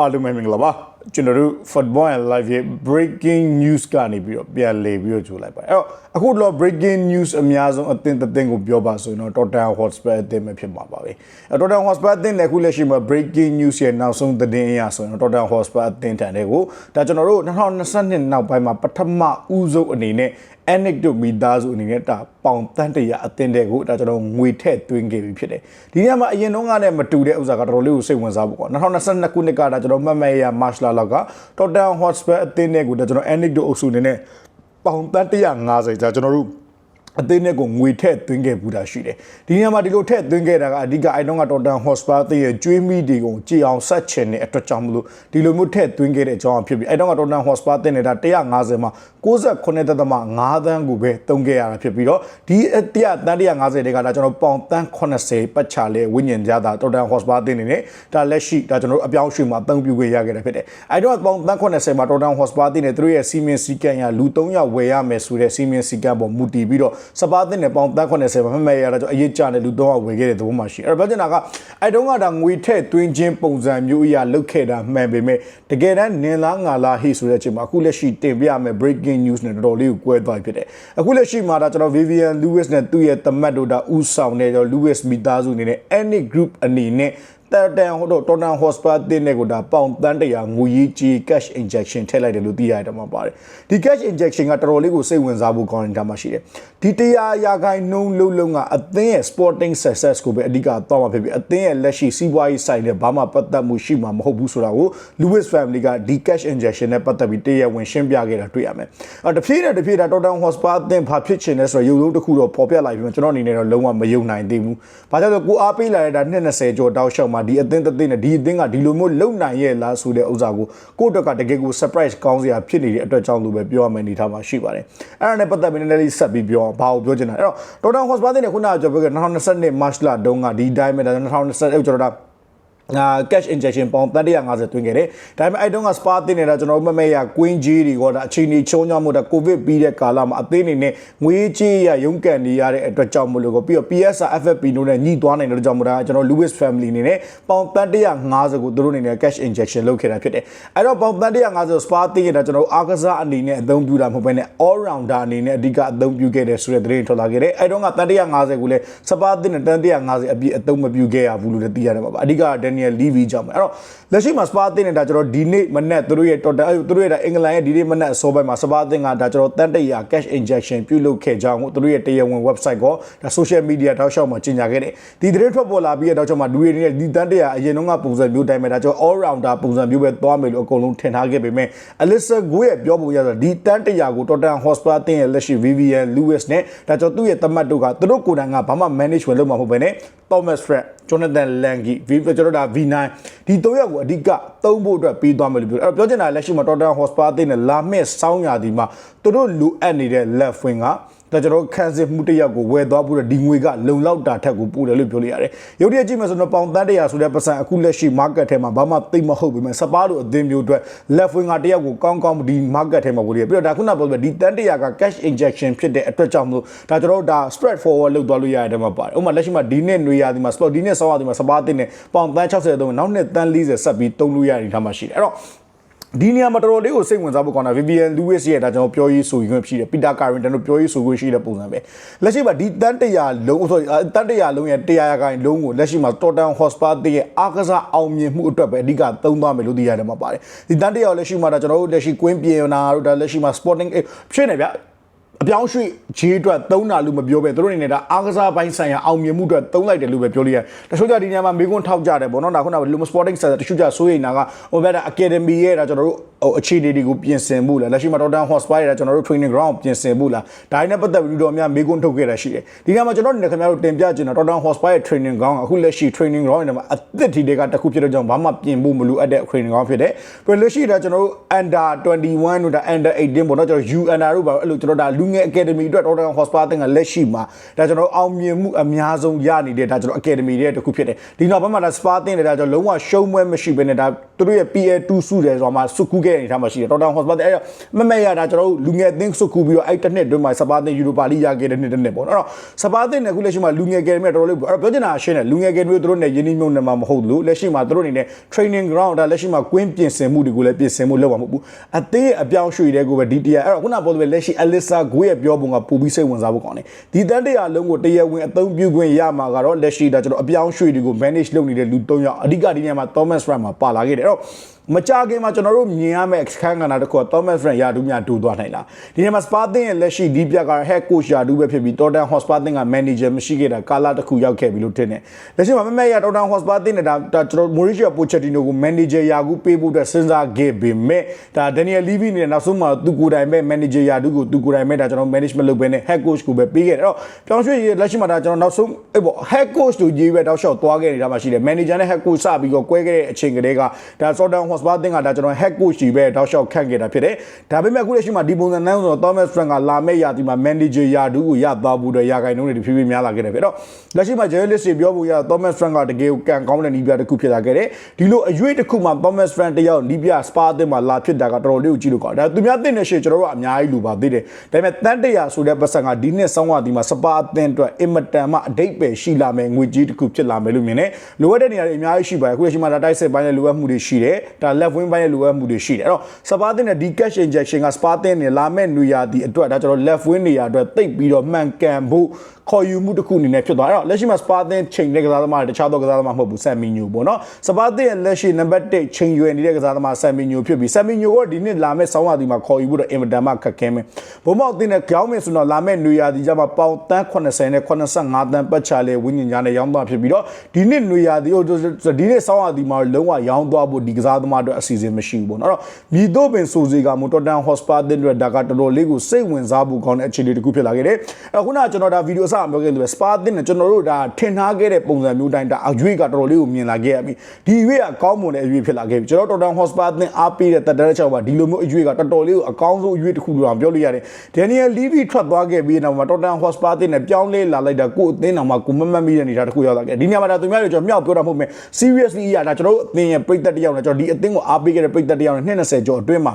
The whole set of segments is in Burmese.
အားလုံးပဲမင်္ဂလာပါကျွန်တော်တို့ football and live ရဲ့ breaking news ကနေပြီးတော့ပြန်လည်ပြီးတော့ကြိုလိုက်ပါတယ်အဲ့တော့အခုတော့ breaking news အများဆုံးအသင်းတစ်သင်းကိုပြောပါဆိုရင်တော့ Tottenham Hotspur အသင်းပဲဖြစ်မှာပါပဲအဲ့ Tottenham Hotspur အသင်းလည်းအခုလက်ရှိမှာ breaking news ရဲ့နောက်ဆုံးသတင်းအရဆိုရင်တော့ Tottenham Hotspur အသင်းထံတဲ့ကိုဒါကျွန်တော်တို့2022နောက်ပိုင်းမှာပထမဦးဆုံးအနေနဲ့ anecdote မိသားစုအနေနဲ့ဒါပေါင်တန်းတရာအတင်းတဲ့ကိုဒါကျွန်တော်ငွေထည့်သွင်းခဲ့ပြီဖြစ်တယ်ဒီနေရာမှာအရင်တော့ကလည်းမတူတဲ့ဥစ္စာကတော်တော်လေးကိုစိတ်ဝင်စားဖို့ပေါ့2022ခုနှစ်ကဒါကျွန်တော်မှတ်မှတ်ရ March လလောက်က Tottenham Hotspur အတင်းတဲ့ကိုဒါကျွန်တော် anecdote အုပ်စုအနေနဲ့ပေါင်တန်း150ကြာကျွန်တော်တို့ အသင်းနဲ့ကိုငွေထည့်သွင်းခဲ့ဘူးတာရှိတယ်ဒီနေရာမှာဒီလိုထည့်သွင်းခဲ့တာကအဓိကအိုင်တော့ကတော်တန်ဟော့စပါတဲ့ရဲ့ကျွေးမိတွေကိုကြည်အောင်ဆက်ချင်တဲ့အတွက်ကြောင့်မလို့ဒီလိုမျိုးထည့်သွင်းခဲ့တဲ့အကြောင်းအဖြစ်ပြီးအိုင်တော့ကတော်တန်ဟော့စပါတဲ့နေတာ150မှာ69.5သန်းကိုပဲတုံးခဲ့ရတာဖြစ်ပြီးတော့ဒီ100တန်း150တွေကဒါကျွန်တော်ပေါင်တန်း80ပတ်ချလဲဝိညာဉ်ကြတာတော်တန်ဟော့စပါတဲ့နေနဲ့ဒါလက်ရှိဒါကျွန်တော်အပြောင်းရွှေ့မှာအသုံးပြုခွင့်ရခဲ့တာဖြစ်တယ်အိုင်တော့ပေါင်တန်း80မှာတော်တန်ဟော့စပါတဲ့နေသူတို့ရဲ့စီမင်းစီကံရလူ3ယောက်ဝယ်ရမယ်ဆိုတဲ့စီမင်းစီကံပေါ်မူတည်ပြီးတော့စပါးတင်နဲ့ပေါင်တန်း80မှာမမဲ့ရတာကြောင့်အရေးကြတဲ့လူ3ယောက်ဝယ်ခဲ့တဲ့သဘောမှရှိအဲ့တော့ပြောချင်တာကအဲ့တုန်းကဒါငွေထည့်သွင်းခြင်းပုံစံမျိုးအရာလုပ်ခဲ့တာမှန်ပေမဲ့တကယ်တမ်းနင်လားငါလားဟိဆိုတဲ့အချိန်မှာအခုလက်ရှိတင်ပြမယ် breaking news နဲ့တော်တော်လေးကိုကွဲသွားဖြစ်တယ်အခုလက်ရှိမှာဒါကျွန်တော် Vivian Lewis နဲ့သူ့ရဲ့သမတ်တို့ဒါဥဆောင်နေတော့ Lewis မိသားစုအနေနဲ့ any group အနေနဲ့ တတန်ဟိုတော့တော်တန်ဟော့စပါတင်တဲ့ကိုဒါပေါင်တန်းတရာငွေကြီးကြီး cash injection ထည့်လိုက်တယ်လို့သိရတယ်မှာပါတယ်ဒီ cash injection ကတော်တော်လေးကိုစိတ်ဝင်စားဖို့ကောင်းနေတာမှရှိတယ်ဒီတရားရာခိုင်နှုန်းလုံးလုံးကအသင်းရဲ့ sporting success ကိုပဲအဓိကသွားမှာဖြစ်ပြီးအသင်းရဲ့လက်ရှိစီးပွားရေးဆိုင်နဲ့ဘာမှပတ်သက်မှုရှိမှာမဟုတ်ဘူးဆိုတာကို Lewis family ကဒီ cash injection နဲ့ပတ်သက်ပြီးတရားဝင်ရှင်းပြခဲ့တာတွေ့ရမယ်အဲတဖြည်းနဲ့တဖြည်းနဲ့ Tottenham Hotspur အသင်းဘာဖြစ်ချင်လဲဆိုတော့ရုပ်လုံးတစ်ခုတော့ပေါ်ပြလိုက်ပြီးမှကျွန်တော်အနေနဲ့တော့လုံးဝမယုံနိုင်သေးဘူးဘာကြောင့်လဲကိုအားပေးလာတဲ့ဒါ20ကျော်တောက်လျှောက်မှာဒီအသင်းတစ်သင်းနဲ့ဒီအသင်းကဒီလိုမျိုးလုံနိုင်ရဲ့လားဆိုတဲ့ဥစ္စာကိုကိုယ့်အတွက်ကတကယ်ကို surprise ကောင်းစရာဖြစ်နေတဲ့အတွက်ကြောင့်လို့ပဲပြောရမယ်အနေထားမှာရှိပါတယ်အဲ့ဒါနဲ့ပတ်သက်ပြီးနည်းနည်းလေးဆက်ပြီးပြောဘာကိုပြောချင်တာအဲ့တော့ Tottenham Hotspur တဲ့ခုနကပြောခဲ့2022 March လတုန်းကဒီတိုင်းပဲ2021ကျွန်တော်တို့ အာ cash injection ပေါင်350တွင်းခဲ့တယ်။ဒါပေမဲ့အဲ့တုန်းက spa တင်နေတာကျွန်တော်တို့မမဲရကွင်းကြီးတွေကတော့အချိန်ကြီးချုံကြောင်းမို့တာကိုဗစ်ပြီးတဲ့ကာလမှာအသေးနေနဲ့ငွေကြီးရရုန်းကန်နေရတဲ့အတွက်ကြောင့်မလို့ကိုပြီးတော့ PSR FFP တို့နဲ့ညှိသွားနိုင်တဲ့အတွက်ကြောင့်မို့တာကျွန်တော် Lewis family အနေနဲ့ပေါင်350ကိုသူတို့အနေနဲ့ cash injection လုပ်ခဲ့တာဖြစ်တယ်။အဲ့တော့ပေါင်350 spa တင်ရတာကျွန်တော်အားကစားအနေနဲ့အသုံးပြုတာမဟုတ်ဘဲနဲ့ all rounder အနေနဲ့အဓိကအသုံးပြုခဲ့တယ်ဆိုတဲ့သတင်းထွက်လာခဲ့တယ်။အဲ့တော့က350ကိုလည်း spa တင်နဲ့350အပြည့်အသုံးမပြုခဲ့ရဘူးလို့လည်းသိရတယ်ပါ။အဓိက Daniel Levy ကြောင့်ပဲအဲ့တော့လက်ရှိမှာ Spa တင်နေတာကျွန်တော်ဒီနေ့မနေ့သူတို့ရဲ့ total သူတို့ရဲ့ဒါအင်္ဂလန်ရဲ့ဒီနေ့မနေ့အစောပိုင်းမှာ Spa တင်ကဒါကျွန်တော်တန်တရာ cash injection ပြုလုပ်ခဲ့ကြောင်းကိုသူတို့ရဲ့တရားဝင် website ကိုဒါ social media တောက်လျှောက်မှာကြီးညာခဲ့တယ်ဒီသတင်းထွက်ပေါ်လာပြီးတော့ကျွန်တော်လူတွေနဲ့ဒီတန်တရာအရင်တော့ကပုံစံမျိုးတိုင်းပဲဒါကျွန်တော် all rounder ပုံစံမျိုးပဲသွားမယ်လို့အကုန်လုံးထင်ထားခဲ့ပေမဲ့ Alyssa Go ရဲ့ပြောပုံရဆိုဒီတန်တရာကို Tottenham Hotspur တင်ရဲ့လက်ရှိ Vivian Lewis နဲ့ဒါကျွန်တော်သူ့ရဲ့တမတ်တို့ကသူတို့ကိုယ်တိုင်ကဘာမှ management လုပ်မှာမဟုတ်ဘဲနဲ့ Thomas Fred Jonathan Langi ကျွန်တော်တို့ဒါ V9 ဒီ၃ယောက်ကိုအဓိကသုံးဖို့အတွက်ပြီးသွားမယ်လို့ပြောအဲ့တော့ပြောချင်တာလက်ရှိမှာ Tottenham Hotspur အသင်းနဲ့လာမယ့်စောင်းရာဒီမှာသူတို့လူအပ်နေတဲ့ left wing က ဒါကျွန်တော်ခန်းစစ်မှုတစ်ယောက်ကိုဝယ်သွားဖို့ဒီငွေကလုံလောက်တာထက်ကိုပို့တယ်လို့ပြောလို့ရတယ်။ရုပ်တရက်ကြည့်မယ်ဆိုတော့ပေါင်တန်းတရာဆိုတဲ့ပတ်စံအခုလက်ရှိ market ထဲမှာဘာမှသိမဟုတ်ပေမဲ့စပါးတို့အသင်းမျိုးအတွက် left wing ကတယောက်ကိုကောင်းကောင်းဒီ market ထဲမှာဝယ်ရပြီးတော့ဒါခုနပြောပြဒီတန်းတရာက cash injection ဖြစ်တဲ့အတွက်ကြောင့်မလို့ဒါကျွန်တော်တို့ဒါ spread forward လုပ်သွားလို့ရတဲ့မှာပါတယ်။ဥပမာလက်ရှိမှာဒီနေ့ຫນွေရာဒီမှာ spot ဒီနေ့ဆောင်းရာဒီမှာစပါးတင်နဲ့ပေါင်တန်း60သုံးနောက်နှစ်တန်း40ဆက်ပြီးတုံးလို့ရတဲ့ထားမှာရှိတယ်။အဲ့တော့ ဒီနေရာမှာတော်တော်လေးကိုစိတ်ဝင်စားဖို့ကောင်းတာ Vivian Lewis ရဲ့ဒါကျွန်တော်ပြောရေးဆိုခွင့်ရှိတယ် Peter Carrington တို့ပြောရေးဆိုခွင့်ရှိတဲ့ပုံစံပဲလက်ရှိမှာဒီတန်းတရာလုံး sorry တန်းတရာလုံးရဲ့တရားရာခိုင်လုံးကိုလက်ရှိမှာ Tottenham Hotspur ရဲ့အားကစားအောင်မြင်မှုအတွက်ပဲအဓိကသုံးသွားမယ်လို့သိရတယ်မှာပါတယ်ဒီတန်းတရာလက်ရှိမှာဒါကျွန်တော်တို့လက်ရှိကွင်းပြင်နာတို့ဒါလက်ရှိမှာ Sporting ဖြစ်နေဗျ အပြောင်းရွှေ့ခြေအတွက်သုံးတာလို့မပြောပဲသူတို့အနေနဲ့ဒါအားကစားပိုင်းဆိုင်ရာအောင်မြင်မှုအတွက်သုံးလိုက်တယ်လို့ပဲပြောလို့ရတယ်တချို့ကြဒီနေရာမှာမေကွန်းထောက်ကြတယ်ပေါ့နော်ဒါခုနကလူမ sporting center တချို့ကြစိုးရိမ်တာကဟိုဘက် academy ရဲ့ဒါကျွန်တော်တို့ဟိုအခြေအနေတွေကိုပြင်ဆင်မှုလားလက်ရှိမှာ Tottenham Hotspur ရဲ့ကျွန်တော်တို့ training ground ပြင်ဆင်မှုလားဒါနဲ့ပတ်သက်ပြီးတော့များမေကွန်းထုတ်ခဲ့တာရှိတယ်ဒီနေရာမှာကျွန်တော်တို့ခင်ဗျားတို့တင်ပြချင်တာ Tottenham Hotspur ရဲ့ training ground အခုလက်ရှိ training ground တွေမှာအသစ်ဒီတွေကတစ်ခုဖြစ်တဲ့ကြောင့်ဘာမှပြင်ဖို့မလိုအပ်တဲ့ training ground ဖြစ်တယ်ပြီးလက်ရှိဒါကျွန်တော်တို့ under 21တို့ဒါ under 18ပေါ့နော်ကျွန်တော် U under တို့ပါအဲ့လိုကျွန်တော်ဒါလူငယ် academy အတွက် Tottenham Hotspur တင်ကလက်ရှိမှာဒါကျွန်တော်အောင်မြင်မှုအများဆုံးရနေတဲ့ဒါကျွန်တော် academy တွေတစ်ခုဖြစ်တယ်ဒီနောက်ဘက်မှာဒါ Spa တင်တယ်ဒါကျွန်တော်လုံးဝရှုံးပွဲမရှိဘဲနဲ့ဒါသူတို့ရဲ့ PL2 စုတယ်ဆိုတာမှာစုကူးခဲ့တဲ့အနေအထားမှာရှိတယ်တော်တောင်ဟော့စပါအဲ့တော့မမက်ရတာကျွန်တော်တို့လူငယ်အသင်းစုကူးပြီးတော့အဲ့တစ်နှစ်အတွင်းမှာစပါသင်းယူရိုပါလိရခဲ့တဲ့နှစ်တစ်နှစ်ပေါ့နော်အဲ့တော့စပါသင်းနဲ့အခုလက်ရှိမှာလူငယ်ကယ်ဒမီတော်တော်လေးအဲ့တော့ပြောချင်တာရှင်းတယ်လူငယ်ကယ်ဒမီတို့တို့နဲ့ယင်းနှိမ့်မြုံနဲ့မှာမဟုတ်ဘူးလက်ရှိမှာတို့အနေနဲ့ training ground ဒါလက်ရှိမှာကွင်းပြင်ဆင်မှုတွေကိုလည်းပြင်ဆင်မှုလုပ်မှာမဟုတ်ဘူးအသေးအပြောင်းရွှေ့တဲ့ကိုပဲဒီတရားအဲ့တော့ခုနပေါ်တယ်လက်ရှိ Alisa Go ရဲ့ပြောပုံကပူပြီးစိတ်ဝင်စားဖို့ကောင်းတယ်ဒီတန်တရာလုံးကိုတရားဝင်အသုံးပြုခွင့်ရမှာကတော့လက်ရှိဒါကျွန်တော်အပြောင်းရွှေ့တွေကို manage လုပ်နေတဲ့လူ၃ယောက်အဓိကဒီနေရာမှာ Thomas Frank မှာပါလာခဲ့တယ်အဲ့တော့ မကြခင်မှာကျွန်တော်တို့မြင်ရမယ့်အခန်းကဏ္ဍတစ်ခုက Thomas Frank ယာဒူးများဒူသွားနိုင်လားဒီနေရာမှာ Spartan ရဲ့လက်ရှိဒီပြက head coach ယာဒူးပဲဖြစ်ပြီး Tottenham Hotspur က manager မရှိခဲ့တာကာလတစ်ခုရောက်ခဲ့ပြီလို့ထင်တယ်လက်ရှိမှာမမက်ရ Tottenham Hotspur နဲ့ဒါဒါကျွန်တော် Mauricio Pochettino ကို manager ယာကူပေးဖို့အတွက်စဉ်းစားခဲ့ပေမဲ့ဒါ Daniel Levy နဲ့နောက်ဆုံးမှာသူကိုယ်တိုင်ပဲ manager ယာဒူးကိုသူကိုယ်တိုင်ပဲဒါကျွန်တော် management လုပ်ပဲနဲ့ head coach ကိုပဲပေးခဲ့တယ်အဲ့တော့ပြောင်းရွှေ့ရလက်ရှိမှာဒါကျွန်တော်နောက်ဆုံးအဲ့ပေါ့ head coach တို့ကြီးပဲတောက်လျှောက်သွားခဲ့နေတာမှရှိတယ် manager နဲ့ head coach စပြီးတော့ကွဲခဲ့တဲ့အချိန်ကလေးကဒါ Tottenham Hotspur ကဒါကျွန်တော် head coach ကြီးပဲတောက်လျှောက်ခန့်ခဲ့တာဖြစ်တယ်ဒါပေမဲ့အခုလက်ရှိမှာဒီပုံစံနဲ့ဆိုတော့ Thomas Frank ကလာမဲ့ရာဒီမှာ manager ယာဒူးကိုရသွားဖို့အတွက်ရာဂိုင်နှုန်းတွေဖြည်းဖြည်းများလာခဲ့တယ်ဖြစ်တော့လက်ရှိမှာ journalist တွေပြောဖို့ရ Thomas Frank ကတကယ်ကိုကန်ကောင်းတဲ့နီးပြတစ်ခုဖြစ်လာခဲ့တယ်ဒီလိုအရွေးတစ်ခုမှာ Thomas Frank တယောက်နီးပြ Spa အသင်းမှာလာဖြစ်တာကတော်တော်လေးကိုကြည့်လို့ကောင်းတယ်ဒါသူများသိနေရှေ့ကျွန်တော်တို့ကအများကြီးလူပါသေးတယ်ဒါပေမဲ့တန်တရာဆိုတဲ့ပတ်စံကဒီနှစ်ဆောင်းဝါဒီမှာ Spa အသင်းအတွက်အင်မတန်မှအတိတ်ပဲရှိလာမယ်ငွေကြီးတစ်ခုဖြစ်လာမယ်လို့မြင်တယ်လိုအပ်တဲ့နေရာတွေအများကြီးရှိပါတယ်အခုလက်ရှိမှာဒါတိုက်စစ်ပိုင်းရဲ့လိုအပ်မှုတွေရှိတယ်ဒါ left wing ပိုင်းရဲ့လိုအပ်မှုတွေရှိတယ်အဲ့တော့ Spa အသင်းနဲ့ဒီ cash injection က Spa အသင်းနဲ့လာမဲ့နေရာဒီအတွက်ဒါကျွန်တော် left wing နေရာအတွက်တိတ်ပြီးတော့မှန်ကန်ဖို့ခေါ်ယူမှုတစ်ခုအနေနဲ့ဖြစ်သွားအဲ့တော့လက်ရှိမှာ Spa အသင်းချိန်တဲ့ကစားသမားတွေတခြားသောကစားသမားမဟုတ်ဘူးဆမ်မီညိုပေါ့နော် Spa အသင်းရဲ့လက်ရှိ number 1ချိန်ရွယ်နေတဲ့ကစားသမားဆမ်မီညိုဖြစ်ပြီးဆမ်မီညိုကဒီနှစ်လာမဲ့ဆောင်းရာသီမှာခေါ်ယူဖို့တော့အင်မတန်မှခက်ခဲမယ်ဘုံမောက်အသင်းနဲ့ကြောင်းမယ်ဆိုတော့လာမဲ့နေရာဒီကျမှပေါင်တန်း80နဲ့85တန်းပတ်ချလဲဝင်းညင်ကြားနဲ့ရောင်းသွားဖြစ်ပြီးတော့ဒီနှစ်နေရာဒီဒီနှစ်ဆောင်းရာသီမှာလုံးဝရောင်းသွားဖို့ဒီကစားသမားတို့အစီအစဉ်မရှိဘူးပေါ့နော်အဲ့တော့မြည်တော့ပင်ဆိုစီကမူတော်တန်ဟော့စပါအသင်းတို့ဒါကတော်တော်လေးကိုစိတ်ဝင်စားဖို့ကောင်းတဲ့အခြေအနေတစ်ခုဖြစ်လာခဲ့တယ်အဲ့ခုနကကျွန်တော်ဒါဗီဒီယိုအစပြောခဲ့တယ်စပါအသင်းနဲ့ကျွန်တော်တို့ဒါထင်ထားခဲ့တဲ့ပုံစံမျိုးတိုင်းဒါအရွေးကတော်တော်လေးကိုမြင်လာခဲ့ရပြီဒီရွေးကကောင်းမွန်တဲ့အရွေးဖြစ်လာခဲ့ပြီကျွန်တော်တော်တန်ဟော့စပါအသင်းအားပေးတဲ့တက်တဲ့ချက်ပါဒီလိုမျိုးအရွေးကတော်တော်လေးကိုအကောင်းဆုံးအရွေးတစ်ခုလို့ပြောလို့ရတယ်ဒန်နီယယ်လီဗီထွက်သွားခဲ့ပြီးနောက်မှာတော်တန်ဟော့စပါအသင်းနဲ့ပြောင်းလဲလာလိုက်တာကိုအသင်းတော်မှာကိုမမတ်မိတဲ့အနေအထားတစ်ခုရောက်လာခဲ့ဒီညမှာဒါသူများတွေကျွန်တော်မြောက်ပြောတာမဟုတ်မယ် seriously အရာဒါကျွန်တော်တို့အသင်းရဲ့ပြိသက်တစ်ယောက်နဲ့ကျွန်တော်ဒီအသင်းကိုအားပေးခဲ့တဲ့ပြိသက်တစ်ယောက်နဲ့20ကျော်အတွင်းမှာ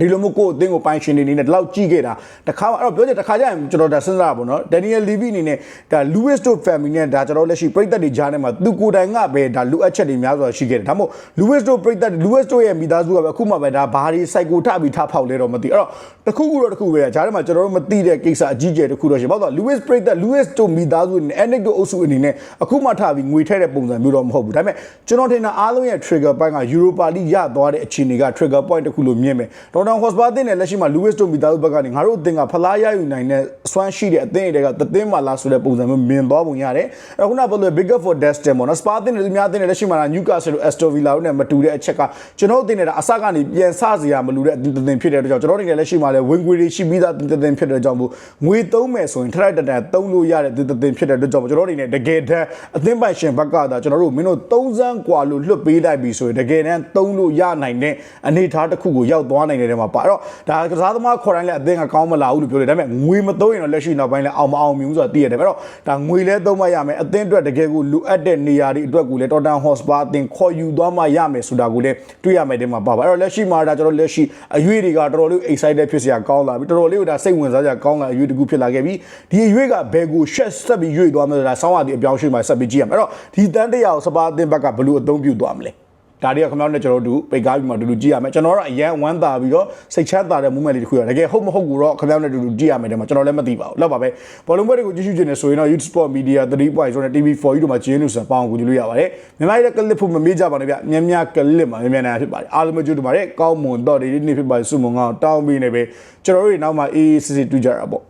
ဒီလိုမျိုးကိုယ့်အသင်းကိုပိုင်ရှင်နေနေနဲ့ဒီလောက်ကြည့်ခဲ့တာတခါအဲ့တော့ပြောချင်တခါကျရင်ကျွန်တော်ဒါစဉ်းစားတာပေါ့နော်ဒန်နီယယ်လီဗီအနေနဲ့ဒါလူးဝစ်တို့ family နဲ့ဒါကျွန်တော်လက်ရှိပြည်သက်တွေကြားထဲမှာသူကိုယ်တိုင်ကပဲဒါလူအပ်ချက်တွေများစွာရှိခဲ့တယ်ဒါမှမဟုတ်လူးဝစ်တို့ပြည်သက်လူးဝစ်တို့ရဲ့မိသားစုကပဲအခုမှပဲဒါဘာတွေ cycle ထပြီးထဖောက်လဲတော့မသိအဲ့တော့တခုခုတော့တခုပဲကြားထဲမှာကျွန်တော်တို့မသိတဲ့ကိစ္စအကြီးကျယ်တခုတော့ရှိဘာလို့လဲလူးဝစ်ပြည်သက်လူးဝစ်တို့မိသားစုနဲ့ annex တို့အုပ်စုအနေနဲ့အခုမှထပြီးငွေထဲတဲ့ပုံစံမျိုးတော့မဟုတ်ဘူးဒါပေမဲ့ကျွန်တော်ထင်တာအားလုံးရဲ့ trigger point က Europa League ရသွားတဲ့အခြေအနေက trigger point တခုလို့မြင်မယ်ဒေါက်တာဟော့စပါတင်နဲ့လက်ရှိမှာလူးဝစ်တို့မိသားစုဘက်ကနေငါတို့အသင်းကဖလားရယူနိုင်တဲ့အစွမ်းရှိတဲ့အသင်းတွေကသသင်းမှာလားဆိုတဲ့ပုံစံမျိုးမြင်သွားပုံရတယ်အခုနကပြောလို့ bigger for destin ပေါ့နော်စပါတင်နဲ့သူများအသင်းနဲ့လက်ရှိမှာနျူကာဆယ်လို Aston Villa တို့နဲ့မတူတဲ့အချက်ကကျွန်တော်အသင်းနဲ့အစကနေပြန်ဆစရာမလိုတဲ့အသင်းသင်းဖြစ်တဲ့အတွက်ကြောင့်ကျွန်တော်တို့တွေလက်ရှိမှာလည်းဝင်ငွေတွေရှိပြီးသားအသင်းသင်းဖြစ်တဲ့ကြောင့်မို့ငွေသုံးမယ်ဆိုရင်ထရိုက်တတန်သုံးလို့ရတဲ့အသင်းသင်းဖြစ်တဲ့အတွက်ကြောင့်ကျွန်တော်တို့တွေနဲ့တကယ်တမ်းအသင်းပိုင်ရှင်ဘက်ကသာကျွန်တော်တို့မင်းတို့3စမ်းกว่าလို့လွတ်ပေးလိုက်ပြီဆိုရင်တကယ်တမ်းသုံးလို့ရနိုင်တဲ့အနေအထားတစ်ခုကိုရောက်သွားနိုင်တဲ့နေ ရာမှာပါအဲ့တော့ဒါကစားသမားခေါ်တိုင်းလည်းအသင်းကကောင်းမလာဘူးလို့ပြောတယ်ဒါပေမဲ့ငွေမသုံးရင်တော့လက်ရှိနောက်ပိုင်းလည်းအောင်မအောင်မြင်ဘူးဆိုတာသိရတယ်အဲ့တော့ဒါငွေလည်းသုံးမရမယ်အသင်းအတွက်တကယ်ကိုလိုအပ်တဲ့နေရာတွေအတွက်ကိုလည်းတော်တန်ဟော့စပါအသင်းခေါ်ယူသွားမှရမယ်ဆိုတာကိုလည်းတွေ့ရမယ်တဲ့မှာပါပါအဲ့တော့လက်ရှိမှာဒါကျွန်တော်လက်ရှိအရွေးတွေကတော်တော်လေး excited ဖြစ်စရာကောင်းလာပြီတော်တော်လေးကိုဒါစိတ်ဝင်စားစရာကောင်းလာအရွေးတစ်ခုဖြစ်လာခဲ့ပြီဒီအရွေးကဘယ်ကိုရှက်ဆက်ပြီးရွေးသွားမလဲဒါဆောင်းရသည့်အပြောင်းရွှေ့မှာဆက်ပြီးကြည့်ရမယ်အဲ့တော့ဒီတန်းတရာကိုစပါအသင်းဘက်ကဘယ်လိုအသုံးပြုသွားမလဲ ဒါတွေကခင်ဗျားတို့နဲ့ကျွန်တော်တို့ပိတ်ကားပြီးမှတူတူကြည့်ရမယ်ကျွန်တော်တို့အရန်ဝမ်းသာပြီးတော့စိတ်ချမ်းသာတဲ့ moment လေးတစ်ခုရတကယ်ဟုတ်မဟုတ်ကိုတော့ခင်ဗျားတို့နဲ့တူတူကြည့်ရမယ်တဲ့မှာကျွန်တော်လည်းမသိပါဘူးလောက်ပါပဲဘောလုံးပွဲတွေကိုကြည့်ရှုခြင်းနဲ့ဆိုရင်တော့ YouTube Sport Media 3.0နဲ့ TV4 တို့မှာကျင်းလို့ဆိုပေါင်းကိုကြည့်လို့ရပါတယ်မြန်မာရဲ့ကလစ်ဖို့မမေ့ကြပါနဲ့ဗျမြင်းမြကလစ်မှာမြင်းမြနိုင်ဖြစ်ပါတယ်အားလုံးမကြည့်တို့ပါတယ်ကောင်းမွန်တော့ဒီနေ့ဖြစ်ပါတယ်စုမုံကောင်တောင်းပြီးနေပဲကျွန်တော်တို့နောက်မှအေးအေးစစ်စစ်တွေ့ကြတာပေါ့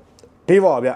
ဒေးပါဗျ